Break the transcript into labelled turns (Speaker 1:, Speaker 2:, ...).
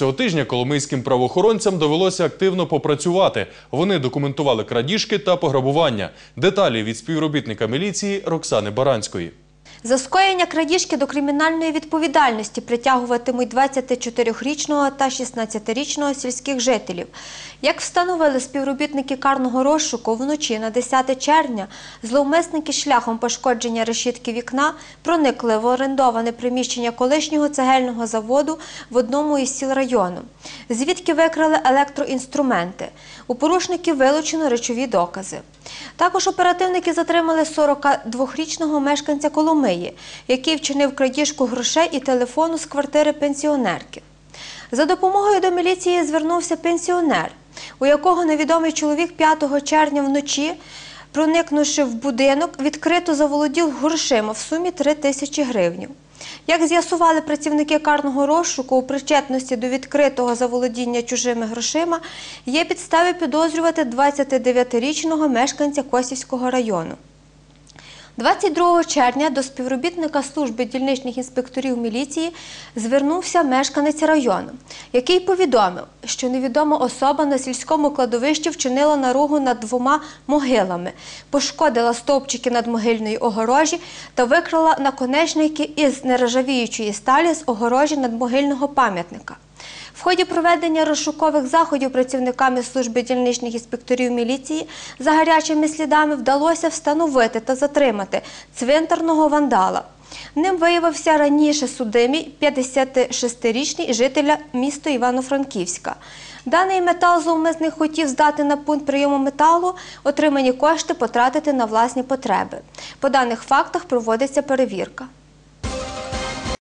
Speaker 1: Цього тижня коломийським правоохоронцям довелося активно попрацювати. Вони документували крадіжки та пограбування. Деталі від співробітника міліції Роксани Баранської.
Speaker 2: За скоєння крадіжки до кримінальної відповідальності притягуватимуть 24-річного та 16-річного сільських жителів. Як встановили співробітники карного розшуку, вночі на 10 червня зловмисники шляхом пошкодження решітки вікна проникли в орендоване приміщення колишнього цегельного заводу в одному із сіл району, звідки викрали електроінструменти. У порушників вилучено речові докази. Також оперативники затримали 42-річного мешканця Коломиї, який вчинив крадіжку грошей і телефону з квартири пенсіонерки. За допомогою до міліції звернувся пенсіонер, у якого невідомий чоловік 5 червня вночі, проникнувши в будинок, відкрито заволодів грошима в сумі 3 тисячі гривень. Як з'ясували працівники карного розшуку, у причетності до відкритого заволодіння чужими грошима є підстави підозрювати 29-річного мешканця Косівського району. 22 червня до співробітника служби дільничних інспекторів міліції звернувся мешканець району, який повідомив, що невідома особа на сільському кладовищі вчинила наругу над двома могилами, пошкодила стовпчики надмогильної огорожі та викрала наконечники із нержавіючої сталі з огорожі надмогильного пам'ятника. В ході проведення розшукових заходів працівниками служби дільничних інспекторів міліції за гарячими слідами вдалося встановити та затримати цвинтарного вандала. Ним виявився раніше судимий 56-річний жителя міста Івано-Франківська. Даний метал зловмисник хотів здати на пункт прийому металу, отримані кошти потратити на власні потреби. По даних фактах проводиться перевірка.